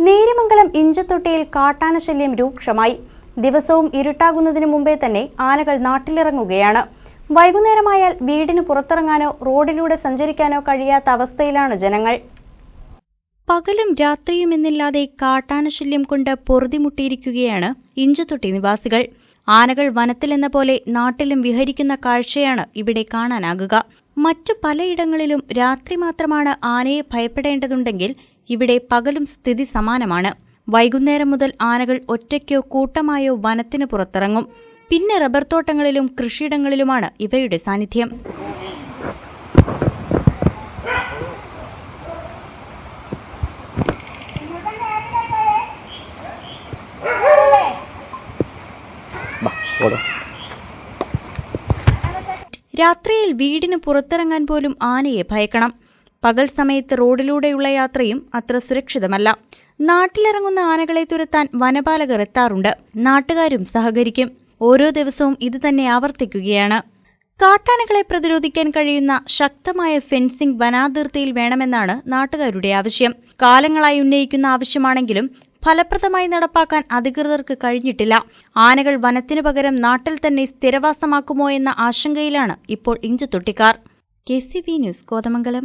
നേരിമംഗലം ഇഞ്ചത്തൊട്ടിയിൽ കാട്ടാന ശല്യം രൂക്ഷമായി. ദിവസവും ഇരുട്ടാകുന്നതിനു മുമ്പേ തന്നെ ആനകൾ നാട്ടിലിറങ്ങുകയാണ്. വൈകുന്നേരമായാൽ വീടിന് പുറത്തിറങ്ങാനോ റോഡിലൂടെ സഞ്ചരിക്കാനോ കഴിയാത്ത അവസ്ഥയിലാണ് ജനങ്ങൾ. പകലും രാത്രിയും എന്നില്ലാതെ കാട്ടാനശല്യം കൊണ്ട് പൊറുതിമുട്ടിയിരിക്കുകയാണ് ഇഞ്ചത്തൊട്ടി നിവാസികൾ. ആനകൾ വനത്തിലെന്ന പോലെ നാട്ടിലും വിഹരിക്കുന്ന കാഴ്ചയാണ് ഇവിടെ കാണാനാകുക. മറ്റു പലയിടങ്ങളിലും രാത്രി മാത്രമാണ് ആനയെ ഭയപ്പെടേണ്ടതുണ്ടെങ്കിൽ ഇവിടെ പകലും സ്ഥിതി സമാനമാണ്. വൈകുന്നേരം മുതൽ ആനകൾ ഒറ്റയ്ക്കോ കൂട്ടമായോ വനത്തിന് പുറത്തിറങ്ങും. പിന്നെ റബ്ബർ തോട്ടങ്ങളിലും കൃഷിയിടങ്ങളിലുമാണ് ഇവയുടെ സാന്നിധ്യം. രാത്രിയിൽ വീടിന് പുറത്തിറങ്ങാൻ പോലും ആനയെ ഭയക്കണം. പകൽ സമയത്ത് റോഡിലൂടെയുള്ള യാത്രയും അത്ര സുരക്ഷിതമല്ല. നാട്ടിലിറങ്ങുന്ന ആനകളെ തുരത്താൻ വനപാലകർ എത്താറുണ്ട്. നാട്ടുകാരും സഹകരിക്കും. ഓരോ ദിവസവും ഇത് തന്നെ ആവർത്തിക്കുകയാണ്. കാട്ടാനകളെ പ്രതിരോധിക്കാൻ കഴിയുന്ന ശക്തമായ ഫെൻസിംഗ് വനാതിർത്തിയിൽ വേണമെന്നാണ് നാട്ടുകാരുടെ ആവശ്യം. കാലങ്ങളായി ഉന്നയിക്കുന്ന ആവശ്യമാണെങ്കിലും ഫലപ്രദമായി നടപ്പാക്കാൻ അധികൃതർക്ക് കഴിഞ്ഞിട്ടില്ല. ആനകൾ വനത്തിനു പകരം നാട്ടിൽ തന്നെ സ്ഥിരവാസമാക്കുമോ എന്ന ആശങ്കയിലാണ് ഇപ്പോൾ ഇഞ്ചത്തൊട്ടിക്കാർ K C V news Kothamangalam.